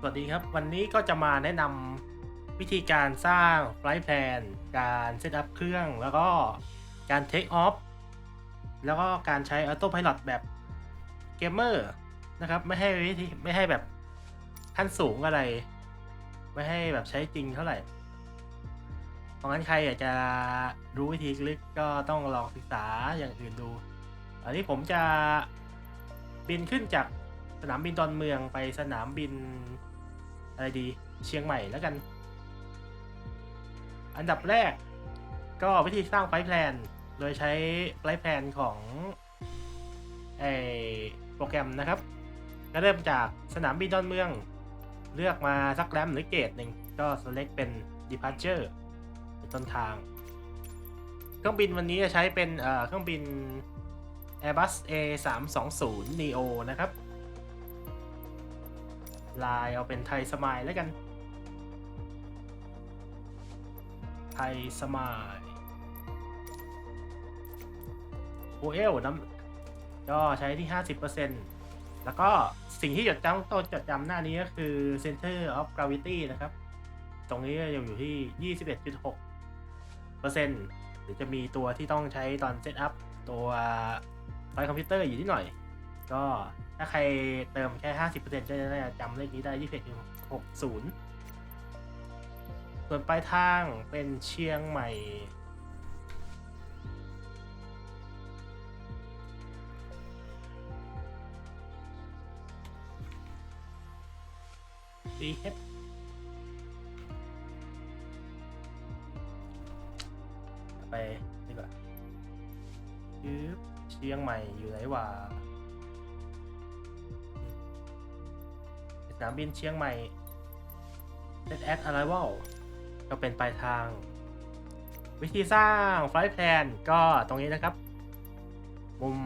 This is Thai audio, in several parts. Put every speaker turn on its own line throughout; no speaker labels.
สวัสดีครับ วันนี้ก็จะมาแนะนำวิธีการสร้างไฟล์แพลนการเซตอัพเครื่อง แล้วก็การเทคออฟแล้วก็การใช้ออโต้พ i l o t แบบเกมเมอร์นะครับ ไม่ให้วิธีไม่ให้แบบขั้นสูงอะไร ไม่ให้แบบใช้จริงเท่าไหร่เพราะงั้นใครอยากจะรู้วิธีลึกก็ต้องลองศึกษาอย่างอื่นดู อันนี้ผมจะบินขึ้นจากสนามบินดอนเมืองไปสนามบิน อะไรดีเชียงใหม่แล้วกัน อันดับแรก ก็วิธีสร้างไฟแพลน โดยใช้ไฟแพลนของไอโปรแกรมนะครับ ก็เริ่มจากสนามบินดอนเมือง เลือกมาสักแรมหรือเกตหนึ่งก็ select เป็น departure เป็นต้นทาง เครื่องบินวันนี้จะใช้เป็นเอ่อเครื่องบิน Airbus A320 neo นะครับ ลายเอาเป็นไทยสมายแล้วกัน ไทยสมายโอเอลน้ำก็ใช้ที่ 50%แล้วก็สิ่งที่จดจำต้องจดจำหน้านี้ก็คือ Center of Gravity นะครับ ตรงนี้ยังอยู่ที่ 21.6%หรือจะมีตัวที่ต้องใช้ตอนเซตอัพตัวไฟคอมพิวเตอร์อยู่ที่หน่อย ก็ ถ้าใครเติมแค่50%ก็จะได้จำเลขนี้ได้21.60ส่วนปลายทางเป็นเชียงใหม่ ดีเฮดไปดีกว่ายืบเชียงใหม่อยู่ไหนวะ นามบินเชียงใหม่ Set at Arrival ก็เป็นปลายทาง วิธีสร้างไฟล์แพลนก็ตรงนี้นะครับ มุม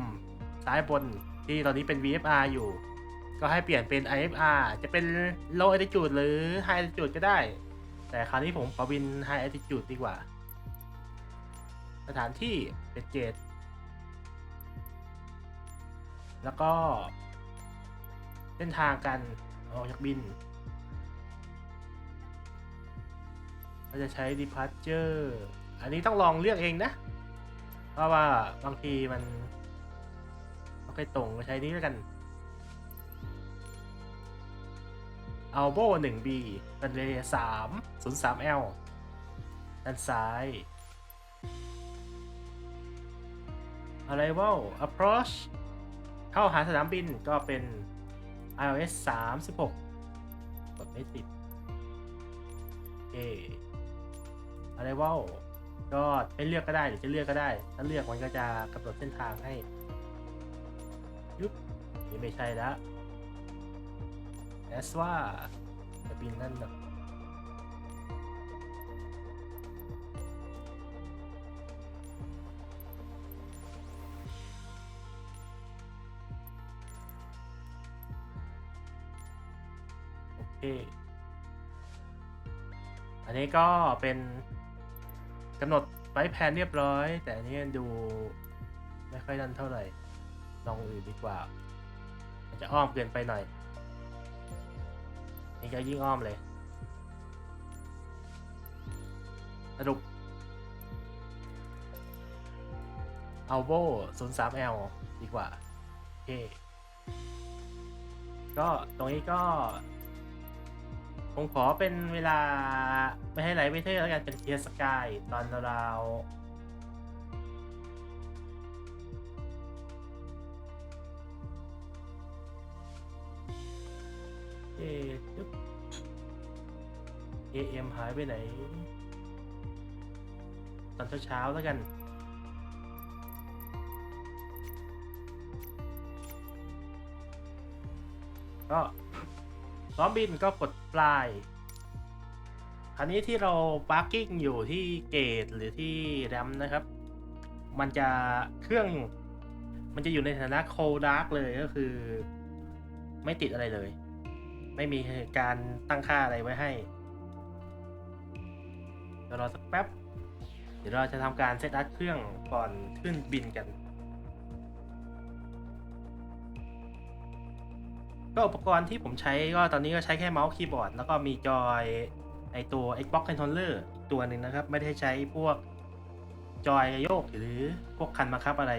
ซ้ายบนที่ตอนนี้เป็น VFR อยู่ ก็ให้เปลี่ยนเป็น IFR จะเป็น low altitude หรือ high altitude ก็ได้ แต่คราวนี้ผมขอบิน high altitude ดีกว่า สถานที่เป็นเกตแล้วก็เส้นทางการ ออกจากบิน เราจะใช้ departure อันนี้ต้องลองเลือกเองนะ เพราะว่าบางทีมันไม่ค่อยตรงก็ใช้นี้แล้วกันเอาโบ 1B เป็นเร3 0 3 L ด้านซ้าย Arrival Approach เข้าหาสนามบินก็เป็น iOS 36 กดไม่ติดโอเค Arrival ก็ไม่เลือกก็ได้หรือจะเลือกก็ได้ ถ้าเลือกมันก็จะกำหนดเส้นทางให้ยุบนี่ไม่ใช่แล้วแอสว่าจะบินนั่นนะ อเคอันนี้ก็เป็นกำหนดไฟล์แพนเรียบร้อย แต่อันนี้ดูไม่ค่อยดันเท่าไหร่ลองอื่นดีกว่า มันจะอ้อมเกินไปหน่อยนี่ก็ยิ่งอ้อมเลยสรุปเอาโบ 03L ดีกว่าโอเคก็ตรงนี้ก็ ผมขอเป็นเวลา ไม่ให้ไหลไม่เท่แล้วกันเป็นเทียสกายตอนราวเอ๊ะปึ๊บ AM หายไปไหน ตอนเช้าๆแล้วกันก็ ซ้อมบินก็กดปลาย คราวนี้ที่เราปาร์กิ้งอยู่ที่เกตหรือที่แรมนะครับ มันจะเครื่อง มันจะอยู่ในฐานะโคดาร์กเลยก็คือ ไม่ติดอะไรเลย ไม่มีการตั้งค่าอะไรไว้ให้เดี๋ยวรอสักแป๊บ เดี๋ยวเราจะทำการเซตอัพเครื่องก่อนขึ้นบินกัน ก็อุปกรณ์ที่ผมใช้ก็ตอนนี้ก็ใช้แค่เมาส์คีย์บอร์ด แล้วก็มีจอยไอตัว Xbox Controller อีกตัวหนึ่งนะครับ ไม่ได้ใช้พวกจอยโยกหรือพวกคันบังคับอะไร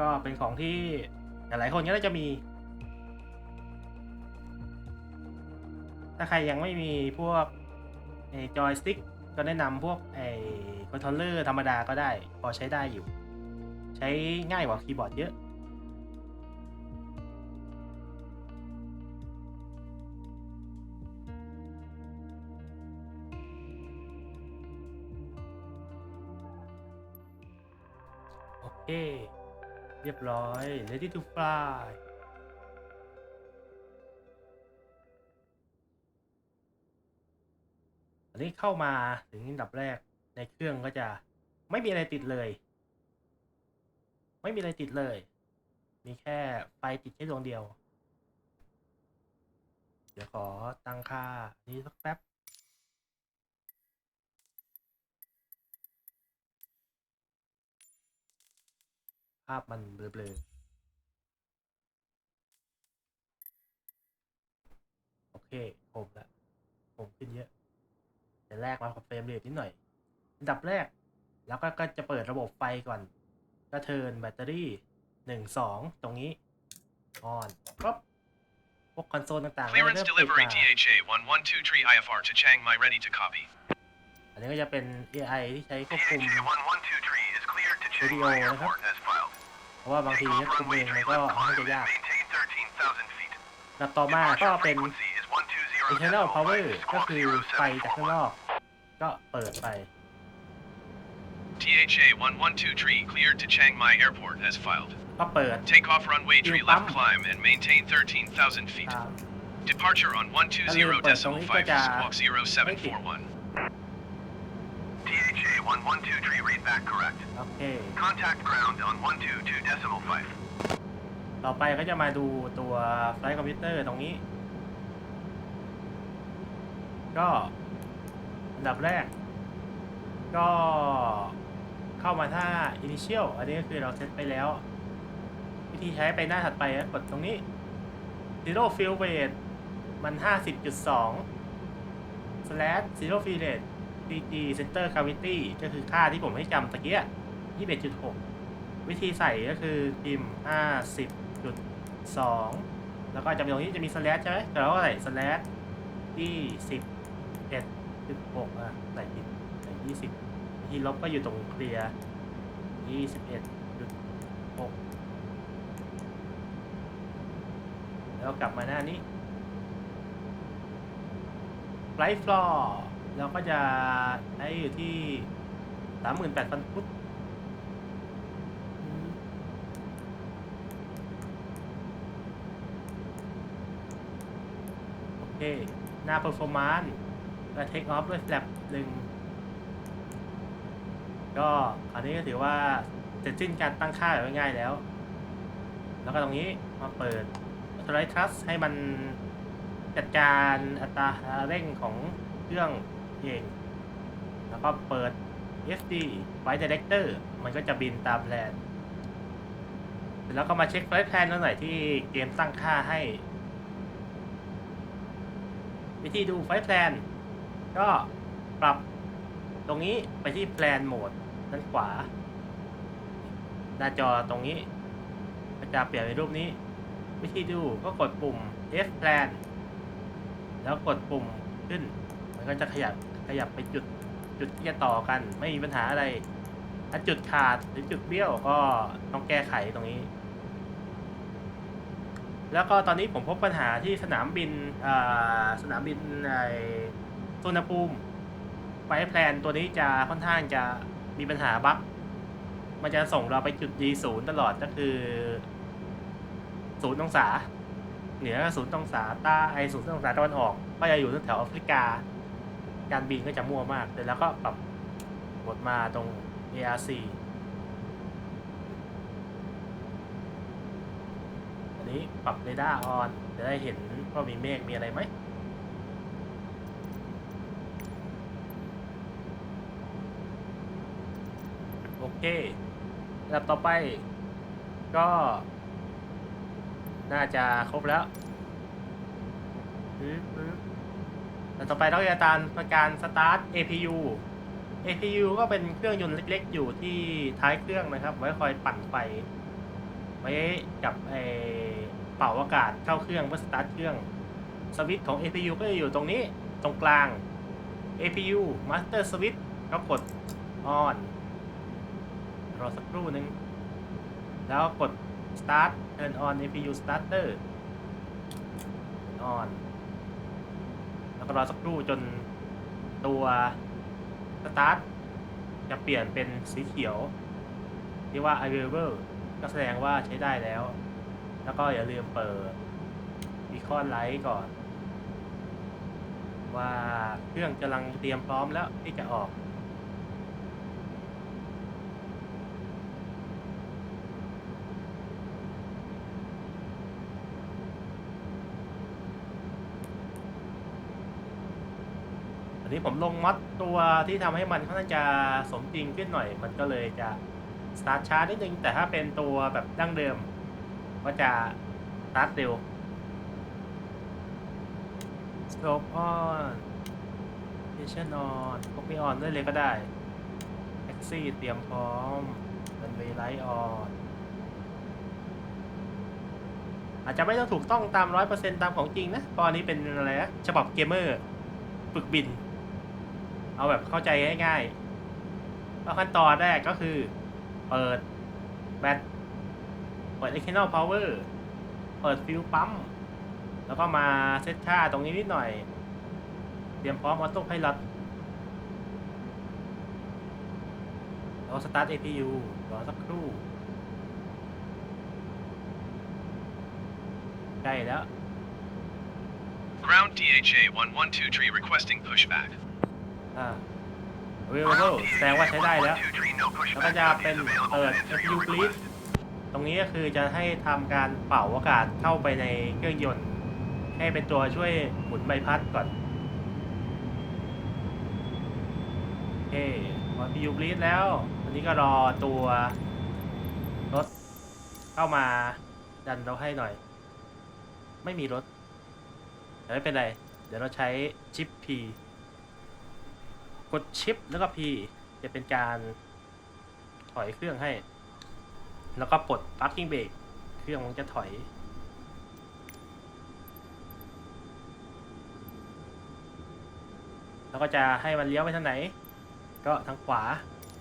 ก็เป็นของที่หลายๆคนก็น่าจะมี ถ้าใครยังไม่มีพวกไอจอยสติ๊กก็แนะนำพวกไอคอนโทรลเลอร์ธรรมดาก็ได้ พอใช้ได้อยู่ ใช้ง่ายกว่าคีย์บอร์ดเยอะ เค เรียบร้อย ready to fly อันนี้เข้ามาถึงอันดับแรกในเครื่องก็จะไม่มีอะไรติดเลย ไม่มีอะไรติดเลย มีแค่ไฟติดแค่ดวงเดียว เดี๋ยวขอตั้งค่านี้สักแป๊บ ภาพมันเบลอๆ โอเค ผมละ ผมขึ้นเยอะแต่แรกมาขอเฟรมเรทนิดหน่อย อันดับแรก แล้วก็ก็จะเปิดระบบไฟก่อน ก็เทิร์นแบตเตอรี่หนึ่งสองตรงนี้ ออนครับพวกคอนโซลต่างๆก็
Clearance
เริ่มติด
delivery
มา
THA 112 tree IFR to Chiang Mai ready to copy.
อันนี้ก็จะเป็น AI ที่ใช้ควบคุม
THA 112 tree is cleared to Chiang
Video
Mai
นะครับ
Airport as filed.
เพราะว่าบางที
Takeoff
เนี่ยคุมเอ
runway
งมัน
tree
ก็
left
ค่อน
climb
ข้างจะ
and
ยาก
maintain 13,000 feet.
ลำต่อมาก็
Departure
เป็น
frequency is 120
internal
decimal
power
five
ก็
squawk
คือไฟจากข้างน
0741.
อก ก็เปิดไป
THA 112 tree cleared to Chiang Mai Airport as filed.
ก็เปิด
Takeoff runway tree
Yung
left
pump.
climb and maintain 13,000 feet.
ตาม
Departure on 120
Ano,
decimal
pwede
5
ka-
squawk 0741. THA 112 tree read back correct.
โอเค
Contact ground on 122 decimal 5.
ต่อไปก็จะมาดูตัวไฟล์คอมพิวเตอร์ตรงนี้ ก็อันดับแรก ก็เข้ามาท่า initial อันนี้ก็คือเราเซตไปแล้ว วิธีใช้ไปหน้าถัดไปก็กดตรงนี้ zero field weight มัน 50.2 slash zero field rate cg center gravity ก็คือค่าที่ผมให้จำตะเกีย21.6 วิธีใส่ก็คือพิมพ์ 50.2 แล้วก็จะมีตรงนี้จะมี slash ใช่ไหมเราก็ใส่ slash 21.6อะใส่ผิดใส่20 วิธีลบก็อยู่ตรงเคลียร์21.6 แล้วกลับมาหน้านี้ Flight Floor เราก็จะใช้อยู่ที่38,000ฟุตโอเค หน้า performance ก็ take off ด้วย flap หนึ่งก็คราวนี้ก็ถือว่าเสร็จสิ้นการตั้งค่าแบบง่ายแล้ว แล้วก็ตรงนี้มาเปิด authorize trust ให้มันจัดการอัตราเร่งของเครื่อง เอง แล้วก็เปิด FD Flight Director มันก็จะบินตามแผนแล้วก็มาเช็ค Flight Plan แล้วหน่อยที่เกมตั้งค่าให้ วิธีดู Flight Plan ก็ปรับตรงนี้ไปที่ Plan Mode ด้านขวา หน้าจอตรงนี้ก็จะเปลี่ยนเป็นรูปนี้ วิธีดูก็กดปุ่ม F Plan แล้วกดปุ่มขึ้น มันก็จะขยับ ขยับไปจุดจุดที่จะต่อกัน ไม่มีปัญหาอะไร ถ้าจุดขาดหรือจุดเบี้ยวก็ต้องแก้ไขตรงนี้ แล้วก็ตอนนี้ผมพบปัญหาที่สนามบินสนามบินในสุวรรณภูมิไฟแพลนตัวนี้จะค่อนข้างจะมีปัญหาบั๊กมันจะส่งเราไปจุด D ศูนย์ตลอดก็คือศูนย์องศา เหนือศูนย์องศาใต้ไอศูนย์องศาตะวันออก ก็จะอยู่แถวแอฟริกา การบินก็จะมั่วมากเสร็จแล้วก็ปรับกดมาตรง ARC อันนี้ปรับเรดาร์ออนจะได้เห็นว่ามีเมฆมีอะไรไหมโอเคลำดับต่อไปก็ น่าจะครบแล้วปึ๊บปึ๊บ แต่ต่อไปเราจะตามการสตาร์ท APU APU ก็เป็นเครื่องยนต์เล็กๆ อยู่ที่ท้ายเครื่องนะครับ ไว้คอยปั่นไฟไว้กับไอเป่าอากาศเข้าเครื่องเพื่อสตาร์ทเครื่องสวิตช์ของ APU ก็จะอยู่ตรงนี้ตรงกลาง APU Master Switch ก็กด on รอสักครู่หนึ่งแล้วกด start turn on APU starter on ก็รอสักครู่จนตัวสตาร์ทจะเปลี่ยนเป็นสีเขียวที่ว่า available ก็แสดงว่าใช้ได้แล้ว แล้วก็อย่าลืมเปิดอีคอนไลท์ก่อน ว่าเครื่องกำลังเตรียมพร้อมแล้วที่จะออก นี้ผมลงมัดตัวที่ทำให้มันค่อนข้างจะสมจริงขึ้นหน่อย มันก็เลยจะสตาร์ทช้านิดนึง แต่ถ้าเป็นตัวแบบดั้งเดิม ก็จะสตาร์ทเร็ว stroke on station on พวกไม่ on ได้เลยก็ได้ taxi เตรียมพร้อม runway light on อาจจะไม่ต้องถูกต้องตาม100%ตามของจริงนะเพราะอันนี้เป็นอะไรนะฉบับเกมเมอร์ ฝึกบิน เอาแบบเข้าใจง่ายๆก็ขั้นตอนแรกก็คือ เปิดแบตเปิด external power เปิดฟิวปั๊ม แล้วก็มาเซตค่าตรงนี้นิดหน่อย เตรียมพร้อมออโต้ไพลอตแล้วสตาร์ท APU รอสักครู่ใกล้แล้ว
Ground DHA 112 tree requesting pushback.
อ่า available แสดงว่าใช้ได้แล้ว แล้วก็จะเป็นเปิด FU
please
ตรงนี้ก็คือจะให้ทำการเป่าอากาศเข้าไปในเครื่องยนต์ ให้เป็นตัวช่วยหมุนใบพัดก่อนโอเคพอ FU Bleed แล้วอันนี้ก็รอตัวรถเข้ามาดันเราให้หน่อย ไม่มีรถแต่ไม่เป็นไร เดี๋ยวเราใช้ชิป P กดชิปแล้วก็ P จะเป็นการถอยเครื่องให้ แล้วก็ปลด parking brake เครื่องมันจะถอย แล้วก็จะให้มันเลี้ยวไปทางไหน ก็ทางขวา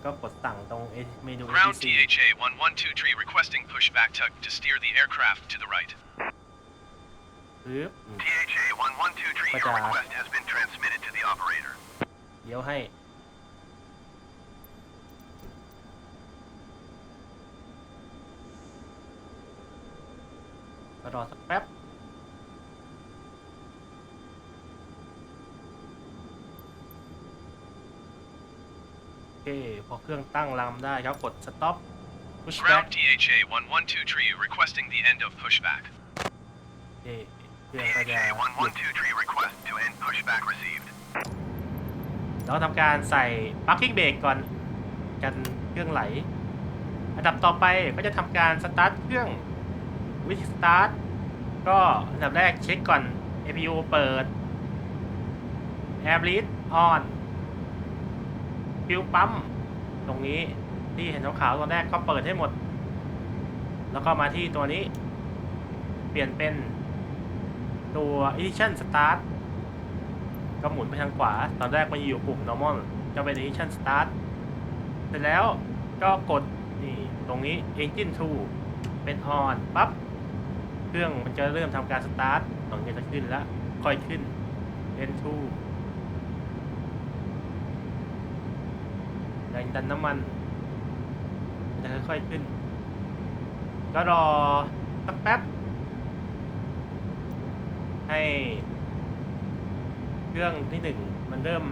ก็กดสั่งตรงเมนู
Ground
ATC
DHA 112 tree requesting pushback tug to steer the aircraft to the right.
ปึ๊บอืม
DHA 112 tree, your
But, uh,
request has been transmitted to the operator.
เลี้ยวให้ก็รอสักแป๊บ โอเค พอเครื่องตั้งลำได้ครับกด stop pushback
Ground DHA 112 tree requesting the end of pushback.
โอเคเครื่องก็จะ
DHA
หยุด
112 tree request to end pushback received.
เราทำการใส่ parking brake ก่อนกันเครื่องไหล อันดับต่อไปก็จะทำการสตาร์ทเครื่องวิธีสตาร์ทก็อันดับแรกเช็คก่อน APU เปิด Air Bleed on ฟิวปั๊มตรงนี้ที่เห็นขาวๆตอนแรกก็เปิดให้หมด แล้วก็มาที่ตัวนี้ เปลี่ยนเป็นตัว Edition Start ก็หมุนไปทางขวา ตอนแรกมันอยู่ปุ่ม normal จะเป็น edition start เสร็จแล้วก็กดนี่ตรงนี้ engine 2 เป็น on ปั๊บ เครื่องมันจะเริ่มทำการ start ตรงนี้จะขึ้นแล้ว ค่อยขึ้น n2 แรงดันน้ำมันมันจะค่อยๆขึ้น ก็รอสักแป๊บให้ เครื่องที่หนึ่งมันเริ่ม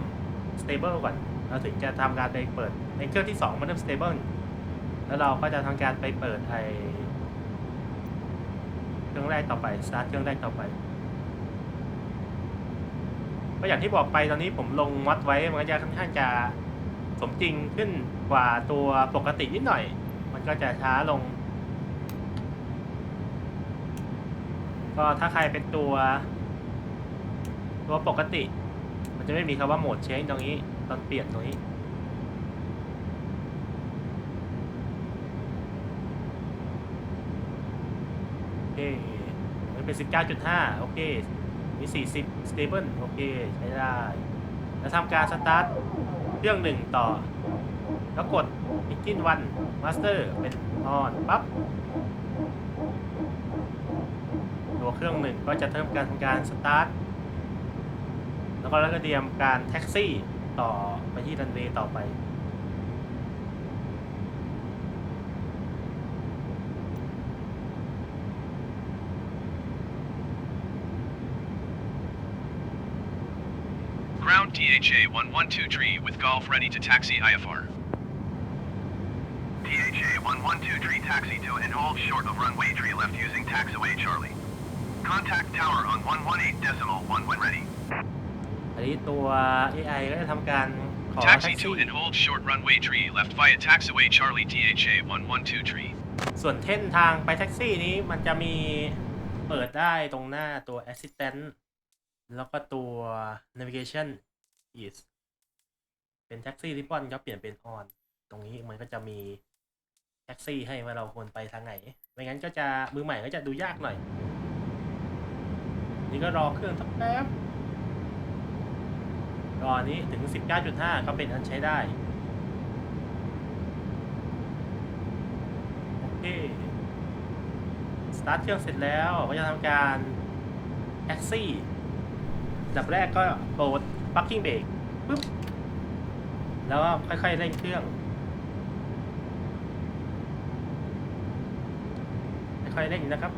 stable ก่อน เราถึงจะทำการไปเปิดในเครื่องที่สองมันเริ่ม stable แล้วเราก็จะทำการไปเปิดไอเครื่องแรกต่อไป start เครื่องแรกต่อไปก็อย่างที่บอกไปตอนนี้ผมลงวัดไว้มันก็จะค่อนข้างจะสมจริงขึ้นกว่าตัวปกตินิดหน่อย มันก็จะช้าลง ก็ถ้าใครเป็นตัว ตัวปกติ มันจะไม่มีคำว่าโหมดเชนตรงนี้ตอนเปลี่ยนตรงนี้โอเคมันเป็น 19.5 โอเค มี 40 stable โอเค ใช้ได้ แล้วทำการสตาร์ทเครื่องหนึ่งต่อ แล้วกด engine master เป็น on ปั๊บตัวเครื่องหนึ่งก็จะเริ่มการทำการสตาร์ท แล้วก็แล้วก็เตรียมการแท็กซี่ต่อไปที่รันเวย์ต่อไป
Ground DHA 112 with Golf ready to taxi IFR. DHA 112 taxi to and hold short of runway tree left using taxiway Charlie. Contact tower on 118 decimal 1 when ready.
อันนี้ตัว AI ก็จะทำการขอแท็ก
Taxi
ซี่
to and hold short runway tree left via taxiway Charlie DHA 112
ส่วนเส้นทางไปแท็กซี่นี้มันจะมีเปิดได้ตรงหน้าตัว Assistant แล้วก็ตัว Navigation is เป็นแท็กซี่ริบบอนก็เปลี่ยนเป็น on ตรงนี้มันก็จะมีแท็กซี่ให้ว่าเราควรไปทางไหน ไม่งั้นก็จะมือใหม่ก็จะดูยากหน่อย นี่ก็รอเครื่องสักแป๊บ รออันนี้ถึง 19.5 ก็เป็นอันใช้ได้ โอเค สตาร์ทเครื่องเสร็จแล้วก็จะทำการแท็กซี่ดับแรกก็โปรด parking brake ปึ๊บ แล้วก็ค่อยๆเร่งเครื่อง ค่อยๆเร่งนะครับ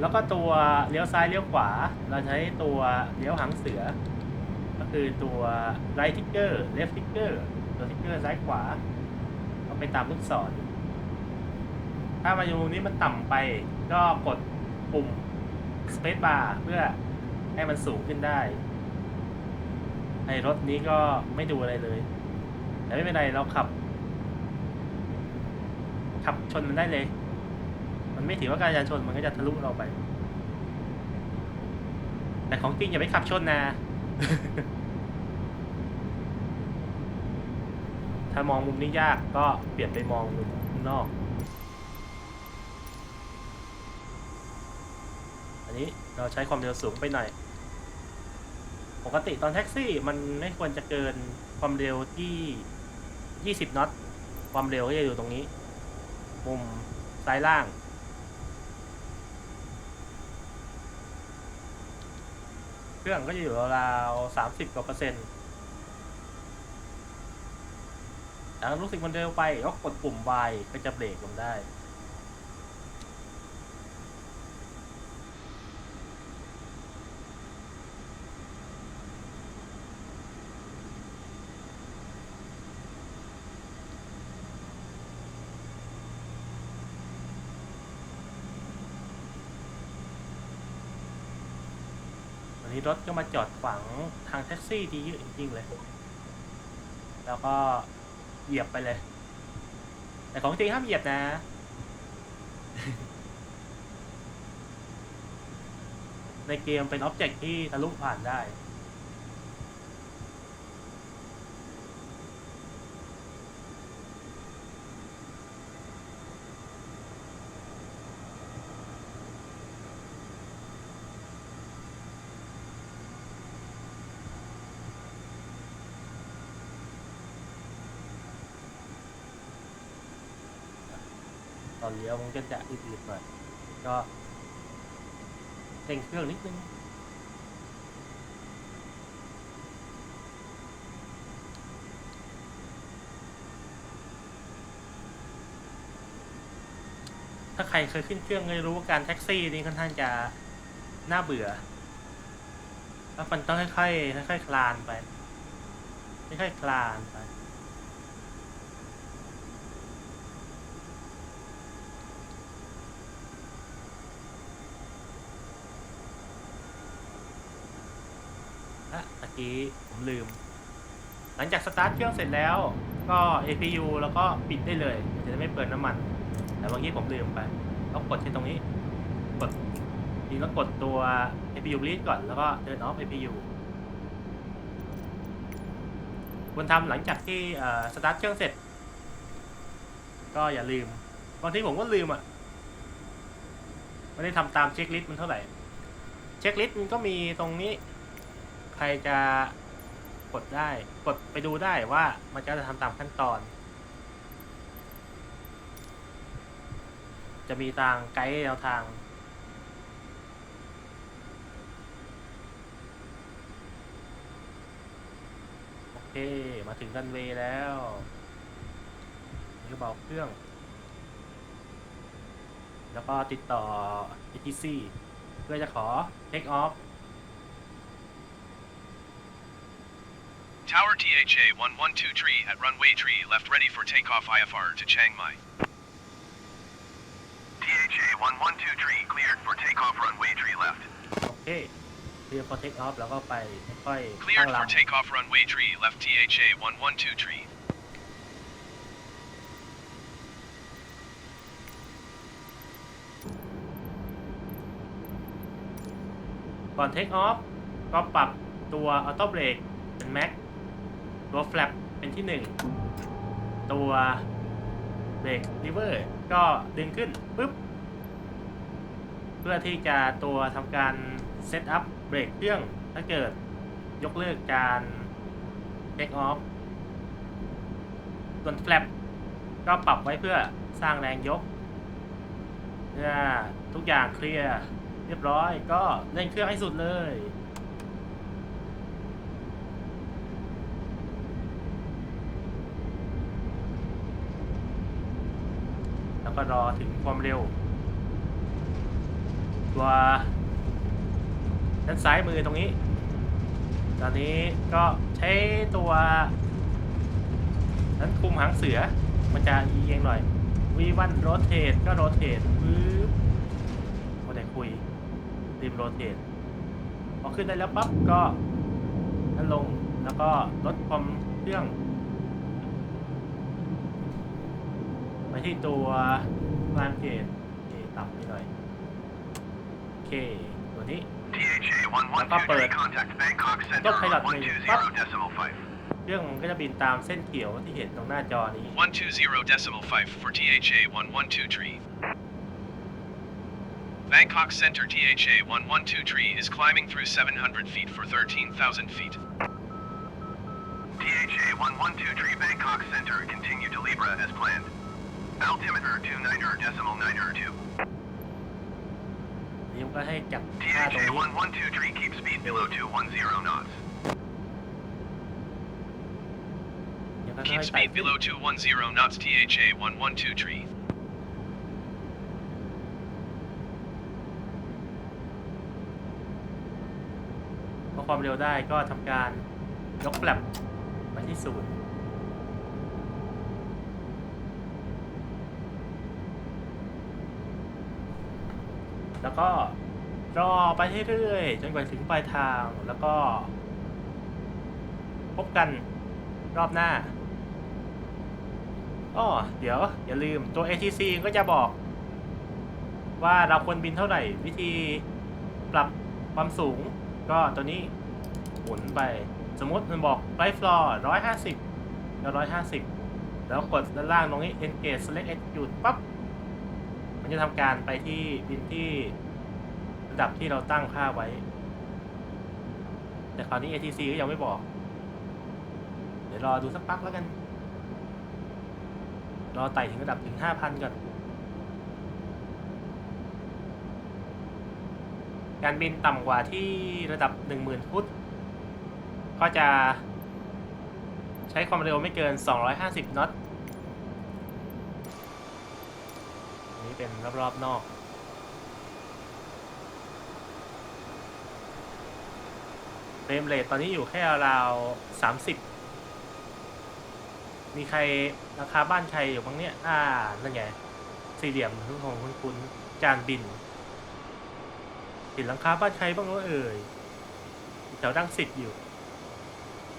แล้วก็ตัวเลี้ยวซ้ายเลี้ยวขวา เราใช้ตัวเลี้ยวหางเสือ ก็คือตัว right trigger left trigger ตัว trigger ซ้ายขวาก็ไปตามลูกศร ถ้ามาอยู่นี้มันต่ำไปก็กดปุ่ม space bar เพื่อให้มันสูงขึ้นได้ไอ้รถนี้ก็ไม่ดูอะไรเลย แต่ไม่เป็นไรเราขับ ขับชนมันได้เลย มันไม่ถือว่าการยานชนมันก็จะทะลุเราไป แต่ของจริงอย่าไปขับชนนะ ถ้ามองมุมนี้ยากก็เปลี่ยนไปมองมุมนอก อันนี้เราใช้ความเร็วสูงไปหน่อย ปกติตอนแท็กซี่มันไม่ควรจะเกินความเร็วที่ 20น็อต ความเร็วก็จะอยู่ตรงนี้ มุมซ้ายล่าง เครื่องก็จะอยู่ราวๆ30กว่าเปอร์เซ็นต์หลังรู้สึกมันเร็วไปก็กดปุ่ม Y ก็จะเบรกลงได้ รถก็มาจอดขวางทางแท็กซี่ดีเยอะจริงๆเลย แล้วก็เหยียบไปเลย แต่ของจริงห้ามเหยียบนะ ในเกมเป็นอ็อบเจกต์ที่ทะลุผ่านได้ อนเลี้ยวมันก็จะอืดๆหน่อยก็เร่งเครื่องนิดนึงถ้าใครเคยขึ้นเครื่องก็จะรู้ว่าการแท็กซี่นี่ค่อนข้างจะน่าเบื่อ แล้วมันต้องค่อยๆค่อยๆคลานไป ค่อยๆคลานไป อะตะ กี้ผมลืม หลังจากสตาร์ทเครื่องเสร็จแล้ว ก็ APU แล้วก็ปิดได้เลยจะได้ไม่เปิดน้ำมัน แต่เมื่อกี้ผมลืมไปต้องกดที่ตรงนี้ กดทีต้องกดตัว APU release ก่อนแล้วก็ turn off APU ควรทำหลังจากที่สตาร์ทเครื่องเสร็จ ก็อย่าลืม บางทีผมก็ลืมอะไม่ได้ทำตามเช็คลิสต์มันเท่าไหร่ เช็คลิสต์มันก็มีตรงนี้ ครจะกดได้กดไปดูได้ว่ามันจะทำตามขั้นตอน จะมีทางไกด์แนวทาง โอเค มาถึงรันเวย์แล้วนี่ก็เบาเครื่อง แล้วก็ติดต่อ ATC เพื่อจะขอ take off
Tower THA 112 tree at runway tree left ready for takeoff IFR to Chiang Mai. THA 112 tree cleared for takeoff runway tree left.
โอเค clear for take off แล้วก็ไปค่อยๆ
Cleared
ตั้ง
for
ลำ
takeoff runway tree left THA 112 tree.
ก่อน take off ก็ปรับตัว auto brake เป็น max ตัว flap เป็นที่1ตัว brake lever ก็ดึงขึ้นปุ๊บ เพื่อที่จะตัวทำการ set up เบรกเครื่องถ้าเกิดยกเลิกการ take off ส่วน flap ก็ปรับไว้เพื่อสร้างแรงยกเมื่อทุกอย่างเคลียร์เรียบร้อยก็เร่งเครื่องให้สุดเลย แล้ว ก็รอถึงความเร็ว ตัวด้านซ้ายมือตรงนี้ ตอนนี้ก็ใช้ตัวนั้นคุมหางเสือ มันจะเอียงหน่อยวีวันโรเทตก็โรเทตปึ๊บโมได้คุยริมโรเทตพอขึ้นได้แล้วปั๊บก็นั่นลงแล้วก็ลดความเครื่อง ไป ที่ตัวลานเกตโอเคต่ำไปหน่อยโอเคตัวนี้
THA
แล้วก็เปิด
112 tree contact Bangkok
ก็
Center
ไพลอต
on
หนึ่งปั๊บ
120 decimal 5.
เครื่องมันก็จะบินตามเส้นเขียวที่เห็นตรงหน้าจอนี้
120 decimal 5 for THA 112 tree. Bangkok Center THA 112 tree is climbing through 700 feet for 13,000 feet. THA 112 tree Bangkok Center continue to Libra as planned. Altimeter 29 decimal 9 2.
นี่มันก็ให้จับค่าตรง
THA
นี้
112 tree keep speed below 210 knots.
เดี๋ยวก็ค่
Keep
อยๆไต่
speed
ขึ้น
below 210 knots THA 112 tree.
พอความเร็วได้ก็ทำการยกแฟลปไปที่ศูนย์ แล้วก็รอไปเรื่อยๆจนกว่าถึงปลายทางแล้วก็ พบกันรอบหน้าอ้อเดี๋ยว อย่าลืมตัว ATC ก็จะบอก ว่าเราควรบินเท่าไหร่ วิธีปรับความสูง ก็ตัวนี้หมุนไป สมมติมันบอกไ i ฟลอร์ร้อยห้าสิบแล้วร้อยห้าสิบแล้วกดด้านล่างตรงนี้ engage select execute ปั๊บ จะทำการไปที่บินที่ระดับที่เราตั้งค่าไว้ แต่คราวนี้ ATC ก็ยังไม่บอก เดี๋ยวรอดูสักพักแล้วกัน รอไต่ถึงระดับถึง 5,000 ก่อน การบินต่ำกว่าที่ระดับ 10,000 ฟุต ก็จะใช้ความเร็วไม่เกิน 250 น็อตอันนี้ เป็นรอบๆนอกเฟรมเรทตอนนี้อยู่แค่ราว30มีใครราคาบ้านใครอยู่บ้างเนี่ยอ่านั่นไงสี่เหลี่ยมทุกของคุณคุณจานบินเห็นหลังคาบ้านใครบ้างวะเอ่ยแถวดังสิบอยู่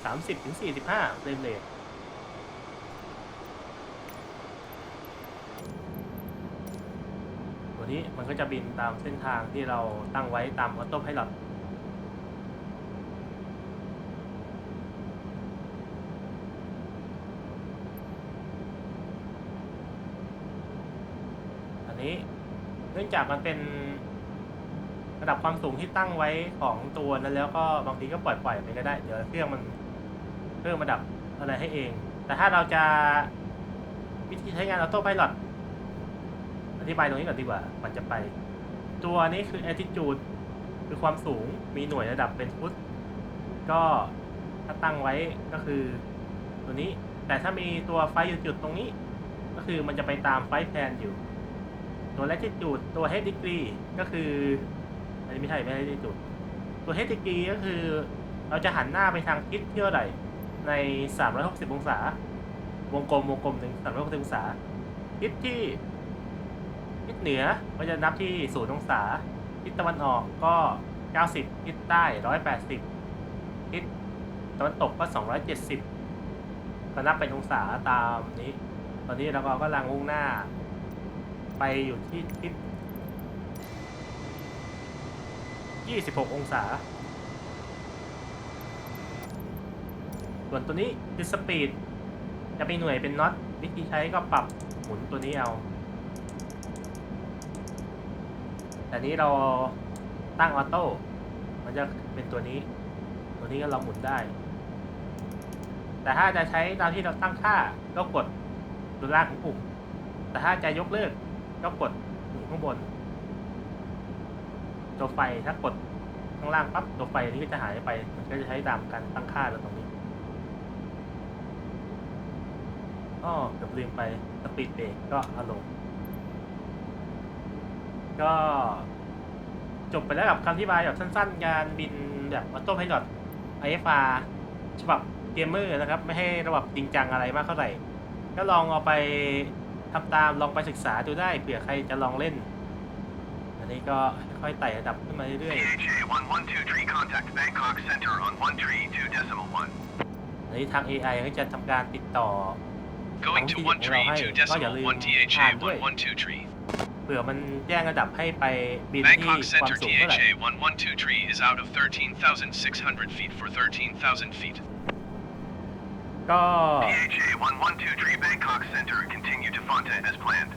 สามสิบถึงสี่สิบห้าเฟรมเรทตัว นี้มันก็จะบินตามเส้นทางที่เราตั้งไว้ตามออโต้ไพลอตอันนี้เนื่องจากมันเป็นระดับความสูงที่ตั้งไว้ของตัวนั้นแล้วก็บางทีก็ปล่อยปล่อยๆไปก็ได้ เดี๋ยวเครื่องมันเพิ่มระดับอะไรให้เอง แต่ถ้าเราจะวิธีใช้งานออโต้ไพลอต อธิบายตรงนี้ก่อนดีกว่า มันจะไป ตัวนี้คือ altitude คือความสูง มีหน่วยระดับเป็นฟุต ก็ถ้าตั้งไว้ก็คือตัวนี้ แต่ถ้ามีตัวไฟอยู่จุดตรงนี้ ก็คือมันจะไปตามไฟแพนอยู่ ตัว latitude ตัว head degree ก็คืออันนี้ไม่ใช่ไม่ใช่ latitude ตัว head degree ก็คือเราจะหันหน้าไปทางทิศเที่ยวไหร่ใน 360 องศา วงกลม วงกลมหนึ่ง360 องศา ทิศที่ ทิศเหนือก็จะนับที่ศูนย์องศา ทิศตะวันออกก็ 90 ทิศใต้ 180 ทิศตะวันตกก็ 270 ก็นับเป็นองศาตามนี้ ตอนนี้เราก็กำลังมุ่งหน้า ไปอยู่ที่ทิศ26 องศา ส่วนตัวนี้คือสปีด จะมีหน่วยเป็นน็อตวิธีใช้ก็ปรับหมุนตัวนี้เอา แต่นี้เราตั้งออโต้ มันจะเป็นตัวนี้ ตัวนี้ก็เราหมุนได้ แต่ถ้าจะใช้ตามที่เราตั้งค่าก็กดตัวล่างของปุ่ม แต่ถ้าจะยกเลิกก็กดปุ่มข้างบน ตัวไฟถ้ากดข้างล่างปั๊บตัวไฟนี้ก็จะหายไป มันก็จะใช้ตามการตั้งค่าเราตรงนี้อ้อเกือบลืมไปสปีดเบรกก็อาลง ก็จบไปแล้วกับคำอธิบายแบบสั้นๆการบินแบบออโต้ไพลอต IFR ฉบับเกมเมอร์นะครับ ไม่ให้ระบบจริงจังอะไรมากเท่าไหร่ ก็ลองเอาไปทำตามลองไปศึกษาดูได้เผื่อใครจะลองเล่น อันนี้ก็ค่อยๆไต่ระดับขึ้นมาเรื่อย
PHA 1123 contact Bangkok Center on 132 decimal 1.
ๆอันนี้ทาง AI ก็จะทำการติดต่อ
Going to 1 tree 2 decimal 1 THA 112 tree.
เผื่อมันแจ้งระดับให้ไปบินที่
Bangkok
ความ
Center
สูงเท่าไหร่
THA 112 tree is out of 13,600 feet for 13,000 feet.
ก็
PHA 112 tree Bangkok Center continue to Fonta as planned.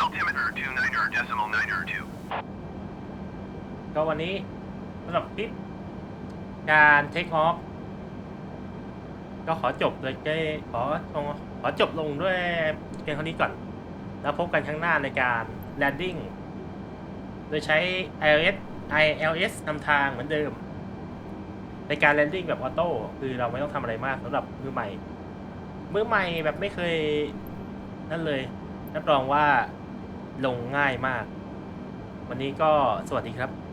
Altimeter 29 decimal 9 2.
ก็วันนี้สำหรับคลิปการเทคออฟก็ขอจบเลยเจ้ขอขอจบลงด้วยเพียงเท่านี้ก่อน แล้วพบกันข้างหน้าในการ แลนดิ้งโดยใช้ iOS ILS นำทางเหมือนเดิม ในการแลนดิ้งแบบออโต้คือเราไม่ต้องทำอะไรมากสำหรับมือใหม่ มือใหม่แบบไม่เคยนั่นเลยรับรองว่าลงง่ายมาก วันนี้ก็สวัสดีครับ